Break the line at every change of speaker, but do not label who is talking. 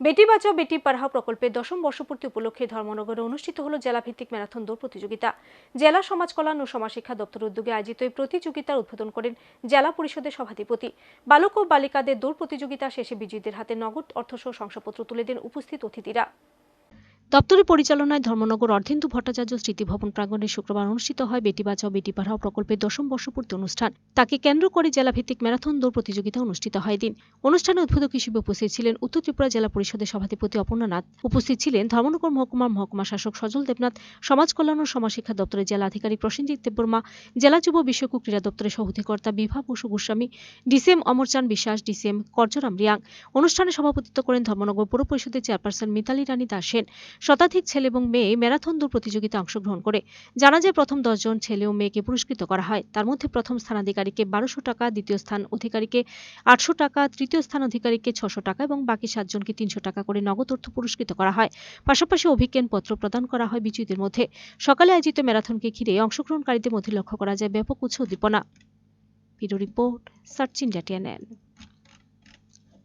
বেটি বাঁচাও, বেটি পাড়াও প্রকল্পের দশম বর্ষপূর্তি উপলক্ষে ধর্মনগরে অনুষ্ঠিত হল জেলাভিত্তিক ম্যারাথন দৌড় প্রতিযোগিতা। জেলা সমাজ কল্যাণ ও সমাজশিক্ষা দপ্তর উদ্যোগে আয়োজিত এই প্রতিযোগিতার উদ্বোধন করেন জেলা পরিষদের সভাধিপতি। বালক ও বালিকাদের দৌড় প্রতিযোগিতা শেষে বিজয়ীদের হাতে নগদ অর্থসহ শংসাপত্র তুলে দেন উপস্থিত অতিথিরা। দপ্তরের পরিচালনায় ধর্মনগর অর্ধেন্দু ভট্টাচার্য স্মৃতি ভবন প্রাঙ্গণে শুক্রবার অনুষ্ঠিত হয় বেটি বাঁচাও, বেটি পড়াও প্রকল্পের দশম বর্ষপূর্তি অনুষ্ঠান। তাকে কেন্দ্র করে জেলাভিত্তিক ম্যারাথন দৌড় প্রতিযোগিতা অনুষ্ঠিত হয় দিন অনুষ্ঠানে উদ্বোধক হিসেবে উপস্থিত ছিলেন উত্তর ত্রিপুরা জেলা পরিষদের সভাধিপতি অপর্ণা নাথ। উপস্থিত ছিলেন ধর্মনগর মহকুমার মহকুমা শাসক সজল দেবনাথ, সমাজ কল্যাণ ও সমাজশিক্ষা দপ্তরের জেলা আধিকারিক প্রসেনজিৎ দেববর্মা, জেলা যুব বিষয়ক ক্রীড়া দপ্তরের সহধিকর্তা বিভা বসু গোস্বামী, ডিসিএম অমরচান বিশ্বাস, ডিসিএম করজরাম রিয়াং। অনুষ্ঠানে সভাপতিত্ব করেন ধর্মনগর পৌর পরিষদের চেয়ারপারসন মিতালি রানী দাস সেন। শতাধিক ছেলে এবং মেয়ে ম্যারাথন দৌড় প্রতিযোগিতায় অংশগ্রহণ করে। জানা যায়, প্রথম দশজন ছেলে ও মেয়েকে পুরস্কৃত করা হয়। তার মধ্যে প্রথম স্থানাধিকারীকে বারোশো টাকা, দ্বিতীয় স্থান অধিকারীকে আটশো টাকা, তৃতীয় স্থান অধিকারীকে ছশো টাকা এবং বাকি সাতজনকে তিনশো টাকা করে নগদ অর্থ পুরস্কৃত করা হয়। পাশাপাশি অভিজ্ঞান পত্র প্রদান করা হয় বিজয়ীদের মধ্যে। সকালে আয়োজিত ম্যারাথনকে ঘিরে অংশগ্রহণকারীদের মধ্যে লক্ষ্য করা যায় ব্যাপক উৎসাহ উদ্দীপনা। Bureau report, search India